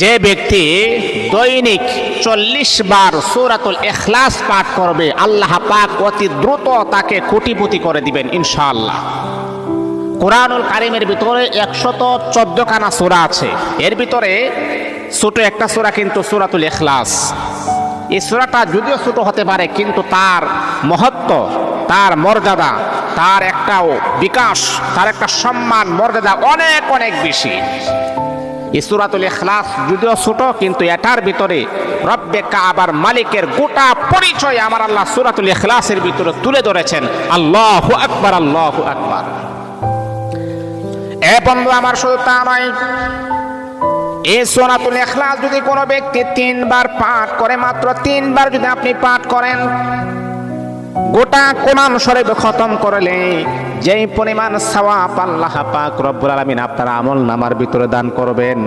যে ব্যক্তি দৈনিক চল্লিশ বার সূরাতুল ইখলাস পাঠ করবে, আল্লাহ পাক অতি দ্রুত তাকে কোটিপতি করে দিবেন, ইনশাআল্লাহ। কোরআনুল কারিমের ভিতরে একশত চোদ্দ খানা সূরা আছে। এর ভিতরে ছোট একটা সূরা কিন্তু সূরাতুল এখলাস এই সূরাটা যদিও ছোট হতে পারে, কিন্তু তার মহত্ব, তার মর্যাদা, তার একটা বিকাশ, তার একটা সম্মান, মর্যাদা অনেক অনেক বেশি। এই সূরাতুল ইখলাস যদিও ছোট, কিন্তু এটার ভিতরে রব্বে কাবার মালিকের গোটা পরিচয় আমার আল্লাহ সূরাতুল ইখলাসের ভিতরে তুলে ধরেছেন। আল্লাহু আকবার আল্লাহু আকবার। এ বন্ধু আমার শুধু তা নয় এই সোনাতুল এখলাস যদি কোনো ব্যক্তি তিনবার পাঠ করে, মাত্র তিনবার যদি আপনি পাঠ করেন গোটা কোরআন শরীফ খতম করলে, যেই পরিমাণ সওয়াব আল্লাহ পাক রব্বুল আলামিন আপনার আমল নামার ভিতরে দান করবেন,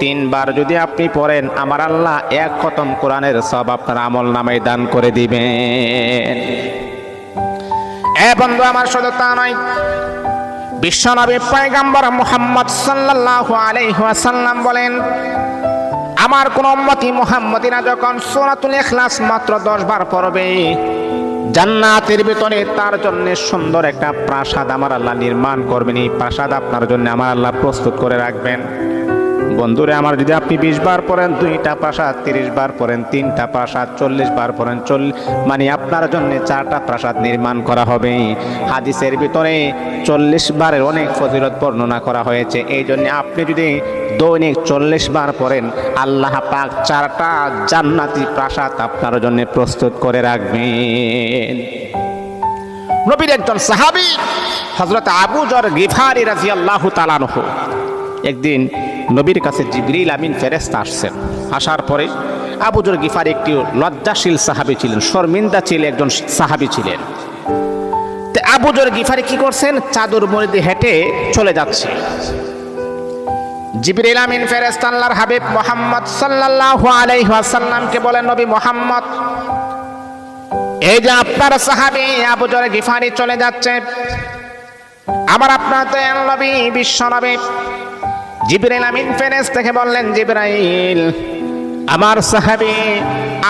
তিনবার যদি আপনি পড়েন, আমার আল্লাহ এক খতম কোরআনের সব আপনার আমল নামায় দান করে দিবেন। এ বন্ধু, আমার শুধু তা নয়, বিশ্বনবী পয়গাম্বর মুহাম্মদ সাল্লাল্লাহু আলাইহি ওয়াসাল্লাম বলেন, আমার কোন উম্মতি মুহাম্মদিনা যখন সূরাতুল ইখলাস মাত্র 10 বার পড়বে জান্নাতের ভিতরে তার জন্য সুন্দর একটা প্রাসাদ আমার আল্লাহ নির্মাণ করবেন। এই প্রাসাদ আপনার জন্য আমার আল্লাহ প্রস্তুত করে রাখবেন। বন্ধুরে, আমার যদি আপনি বিশ বার পড়েন, দুইটা প্রাসাদ তিরিশ বার পড়েন, তিনটা প্রাসাদ চল্লিশ বার পড়েন চল্লিশ মানে আপনার জন্য চারটা প্রাসাদ নির্মাণ করা হবে। হাদিসের ভিতরে চল্লিশ বারের অনেক ফজিলত বর্ণনা করা হয়েছে। এই জন্য আপনি যদি দৈনিক চল্লিশ বার পড়েন, আল্লাহ পাক চারটা জান্নাতি প্রাসাদ আপনার জন্য প্রস্তুত করে রাখবেন। নবীর একজন সাহাবি হজরত আবু জর গিফারি রাজি আল্লাহ তালানহ একদিন নবীর কাছে জিবরিল আমিন ফেরেস্তা আসছেন। আসার পরে আবু জর গিফার একটি লজ্জাশীল সাহাবি ছিলেন, শর্মিন্দা ছিল একজন সাহাবি ছিলেন। তো আবু গিফারি কি করছেন? চাদর মরিদে হেঁটে চলে যাচ্ছে। জিবরিল আমিন ফেরেস্তা আল্লাহর হাবিব মোহাম্মদ সাল্লাল্লাহু আলাইহি ওয়াসাল্লামকে বলেন, নবী মোহাম্মদ, এই যে আপনার সাহাবি আবু জর গিফারি চলে যাচ্ছে। আমার আপনার দয়াল নবী, বিশ্ব নবী জিবরাইল আমিন ফেরেস থেকে বললেন, জিবরাইল, আমার সাহাবি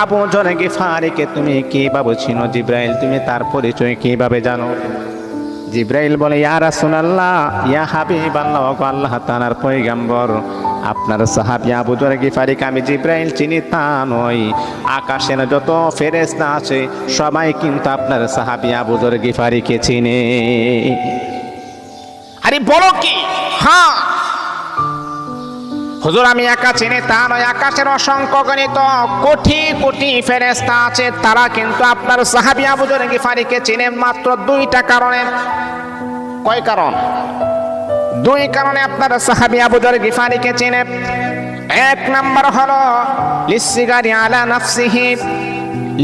আবু জর গিফারিকে তুমি কীভাবে চিনো? জিব্রাইল, তুমি তার পরিচয় কীভাবে জানো? জিব্রাইল বলে, ইয়া রাসূলুল্লাহ, ইয়া হাবিবাল্লাহ, ওগো আল্লাহ তাআলার পয়গাম্বর, আপনার সাহাবী আবু জর গিফারিকে আমি জিব্রাইল চিনি তা নয়। আকাশের যত ফেরেশতা আছে, সবাই কিন্তু আপনার সাহাবী আবু জর গিফারিকে চিনে। আরে বলো কি? হ্যাঁ হুজুর, আমি একা চিনি তা নয় আকাশের অসংখ্য গণিত, কোটি কোটি ফেরেস্তা আছে, তারা কিন্তু আপনার সাহাবি আবুজর গিফারিকে চিনে মাত্র দুইটা কারণে। কয় কারণ? দুই কারণে আপনার সাহাবি আবুজর গিফারিকে চিনে। এক নাম্বার হলো, লিসিগারি আলা নাফসিহি,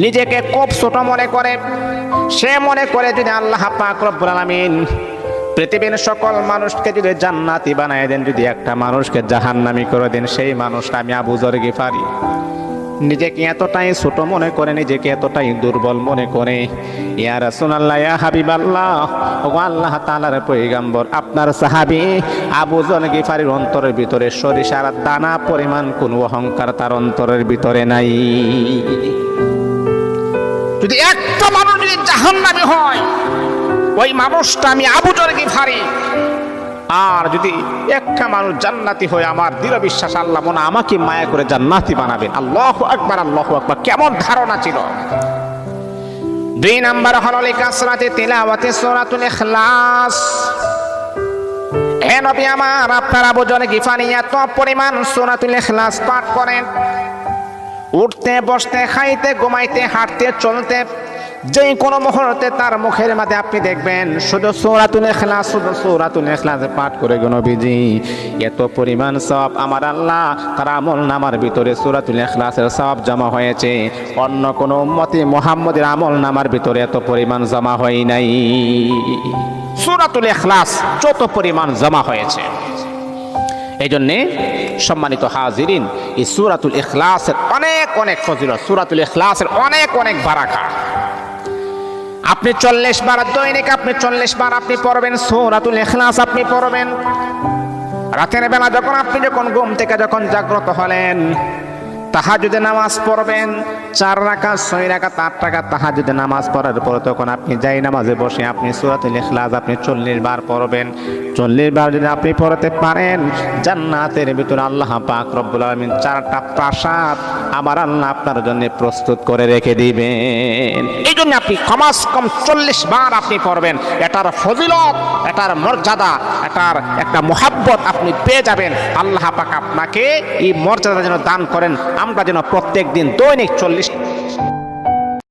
নিজেকে খুব ছোট মনে করে। সে মনে করে যদি আল্লাহ পাক রব্বুল আলামিন পৃথিবীর সকল মানুষকে যদি জান্নাতি বানায় দেন, যদি একটা মানুষকে জাহান্নামি করে দেন, সেই মানুষটা আমি আবুজর গিফারি। নিজেকে এতটাই ছোট মনে করে, নিজেকে এতটাই দুর্বল মনে করে, ইয়া রাসূলুল্লাহ, ইয়া হাবিবাল্লাহ আল্লাহ তাআলার পয়গাম্বর, আপনার সাহাবী আবু জর গিফারির অন্তরের ভিতরে সরিষার দানা পরিমাণ, কোনো অহংকার তার অন্তরের ভিতরে নাই। যদি একটা মানুষ যদি জাহান্নামী হয় ওই মানুষটা আমি আবুজর গিফারি আর যদি একটা মানুষ জান্নাতি হয়ে আমার দৃঢ় বিশ্বাস, আল্লাহ মনে আমাকে মায়া করে জান্নাতি বানাবেন। আল্লাহ আকবার আল্লাহ আকবার। কেমন ধারণা ছিল। দুই নাম্বার হলো লিকাসরাতে তিলাওয়াতে সূরাতুল ইখলাস। হে নবী আমার, আপনার আবুজর গিফারি এত পরিমাণ সূরাতুল ইখলাস পাঠ করেন। উঠতে, বসতে, খাইতে, ঘুমাইতে, হাঁটতে, চলতে যে কোনো মুহূর্তে তার মুখের মাঝে আপনি দেখবেন, শুধু সৌরাতুল এখলাস শুধু সৌরাতুল এখলাস পাঠ করে গো নবীজি, এত পরিমাণ সব আমার আল্লাহ, তার আমল নামার ভিতরে সৌরাতুল এখলাসের সব জমা হয়েছে। অন্য কোনো উম্মতি মোহাম্মদের আমল নামার ভিতরে এত পরিমাণ জমা হয় নাই। সৌরাতুল এখলাস যত পরিমাণ জমা হয়েছে। এই জন্যে সম্মানিত হাজিরিন, এই সুরাতুল ইখলাসের অনেক অনেক ফজিলত, সুরাতুল ইখলাসের অনেক অনেক বারাকা আপনি চল্লিশ বার দৈনিক, আপনি চল্লিশ বার আপনি পড়বেন, সৌরাতুল এখলাস আপনি পড়বেন। রাতের বেলা যখন আপনি যখন ঘুম থেকে যখন জাগ্রত হলেন তাহাজুদে নামাজ পড়বেন। চার রাখা ছয় রাখা আট টাকা তাহাজুদে নামাজ পড়ার পরে তখন আপনি যাই নামাজে বসে আপনি সুরাতুল আপনি চল্লিশ বার পড়বেন। চল্লিশ বার যদি আপনি পড়তে পারেন, জান্নাতের ভিতরে আল্লাহ পাক রব্বুল আলামিন চারটা প্রাসাদ আমার আল্লাহ আপনার জন্য প্রস্তুত করে রেখে দিবেন। এই জন্য আপনি কমাস কম চল্লিশ বার আপনি পড়বেন। এটার ফজিলত, এটার মর্যাদা, এটার একটা মোহাব্বত আপনি পেয়ে যাবেন। আল্লাহ পাক আপনাকে এই মর্যাদা যেন দান করেন। আমরা যেন প্রত্যেক দিন দৈনিক চল্লিশ